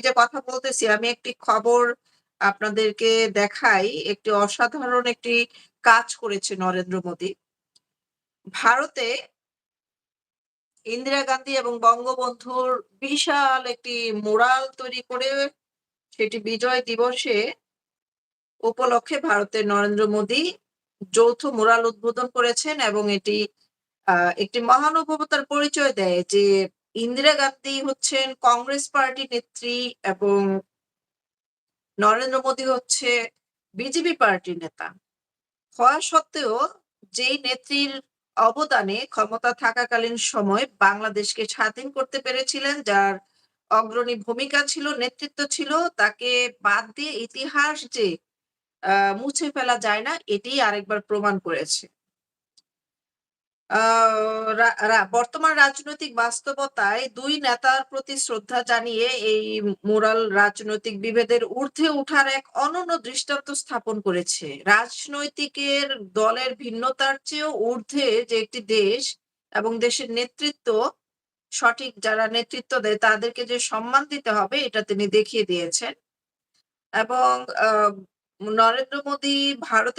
যে কথা বলতেছি, আমি একটি খবর আপনাদেরকে দেখাই। একটি অসাধারণ একটি কাজ করেছে নরেন্দ্র মোদী। ভারতে ইন্দিরা গান্ধী এবং বঙ্গবন্ধুর বিশাল একটি মোরাল তৈরি করে সেটি বিজয় দিবসে উপলক্ষে ভারতের নরেন্দ্র মোদী যৌথ মোরাল উদ্বোধন করেছেন এবং এটি একটি মহানুভবতার পরিচয় দেয় যে ইন্দিরা গান্ধী হচ্ছেন কংগ্রেস পার্টি নেত্রী এবং নরেন্দ্র মোদী হচ্ছে বিজেপি পার্টির নেতা। হওয়া সত্ত্বেও যেই নেত্রীর অবদানে ক্ষমতা থাকাকালীন সময় বাংলাদেশকে স্বাধীন করতে পেরেছিলেন, যার অগ্রণী ভূমিকা ছিল, নেতৃত্ব ছিল, তাকে বাদ দিয়ে ইতিহাস যে মুছে ফেলা যায় না, এটিই আরেকবার প্রমাণ করেছে। বর্তমান রাজনৈতিক বাস্তবতায় দুই নেতার প্রতি শ্রদ্ধা জানিয়ে এই মোরাল রাজনৈতিক বিভেদের ঊর্ধ্বে উঠার এক অনন্য দৃষ্টান্ত স্থাপন করেছে। রাজনৈতিকের দলের ভিন্নতার চেয়েও ঊর্ধ্বে যে একটি দেশ এবং দেশের নেতৃত্ব, সঠিক যারা নেতৃত্ব দেয় তাদেরকে যে সম্মান দিতে হবে এটা তিনি দেখিয়ে দিয়েছেন। এবং নরেন্দ্র মোদী ভারতের